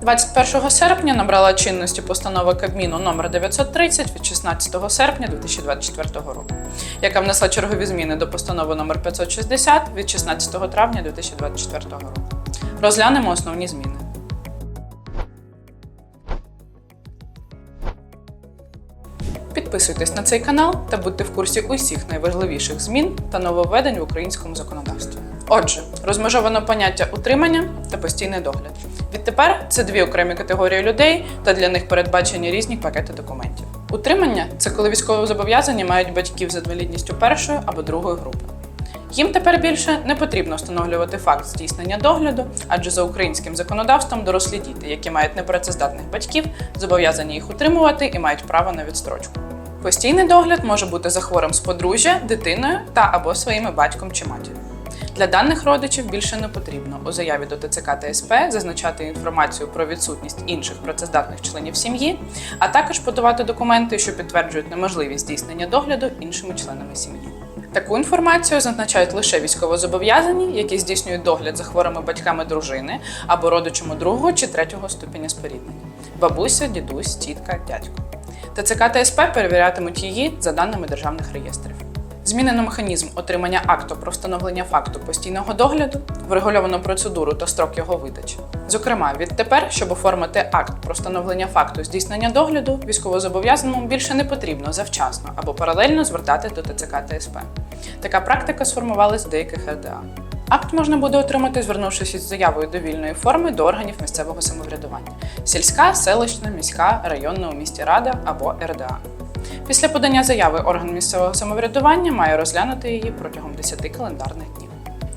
21 серпня набрала чинності постанова Кабміну номер 930 від 16 серпня 2024 року, яка внесла чергові зміни до постанови номер 560 від 16 травня 2024 року. Розглянемо основні зміни. Підписуйтесь на цей канал та будьте в курсі усіх найважливіших змін та нововведень в українському законодавстві. Отже, розмежовано поняття утримання та постійний догляд. Відтепер це дві окремі категорії людей, та для них передбачені різні пакети документів. Утримання це коли військовозобов'язані мають батьків з інвалідністю першої або другої групи. Їм тепер більше не потрібно встановлювати факт здійснення догляду, адже за українським законодавством дорослі діти, які мають непрацездатних батьків, зобов'язані їх утримувати і мають право на відстрочку. Постійний догляд може бути за хворим з подружжя, дитиною та або своїми батьком чи матір'ю. Для даних родичів більше не потрібно у заяві до ТЦК та СП зазначати інформацію про відсутність інших працездатних членів сім'ї, а також подавати документи, що підтверджують неможливість здійснення догляду іншими членами сім'ї. Таку інформацію зазначають лише військовозобов'язані, які здійснюють догляд за хворими батьками дружини або родичами другого чи третього ступеня споріднення бабуся, дідусь, тітка, дядько. ТЦК та СП перевірятимуть її за даними державних реєстрів. Змінено механізм отримання акту про встановлення факту постійного догляду, врегульовано процедуру та строк його видачі. Зокрема, відтепер, щоб оформити акт про встановлення факту здійснення догляду, військовозобов'язаному більше не потрібно завчасно або паралельно звертати до ТЦК та СП. Така практика сформувалась в деяких РДА. Акт можна буде отримати, звернувшись із заявою довільної форми до органів місцевого самоврядування: сільська, селищна, міська, районна у місті Рада або РДА. Після подання заяви орган місцевого самоврядування має розглянути її протягом 10 календарних днів.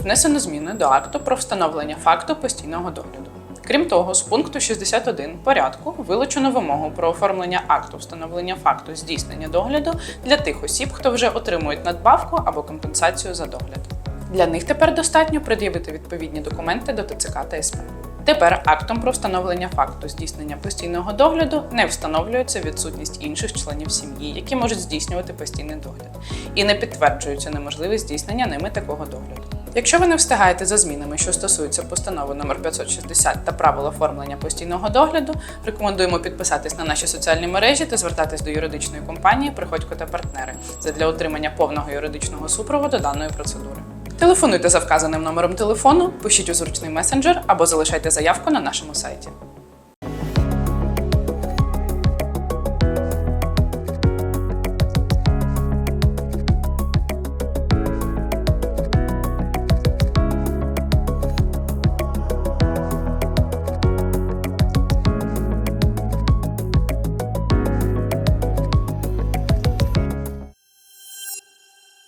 Внесено зміни до акту про встановлення факту постійного догляду. Крім того, з пункту 61 порядку вилучено вимогу про оформлення акту встановлення факту здійснення догляду для тих осіб, хто вже отримують надбавку або компенсацію за догляд. Для них тепер достатньо пред'явити відповідні документи до ТЦК та СП. Тепер актом про встановлення факту здійснення постійного догляду не встановлюється відсутність інших членів сім'ї, які можуть здійснювати постійний догляд, і не підтверджується неможливість здійснення ними такого догляду. Якщо ви не встигаєте за змінами, що стосуються постанови номер 560 та правил оформлення постійного догляду, рекомендуємо підписатись на наші соціальні мережі та звертатись до юридичної компанії Приходько та партнери задля отримання повного юридичного супроводу даної процедури. Телефонуйте за вказаним номером телефону, пишіть у зручний месенджер або залишайте заявку на нашому сайті.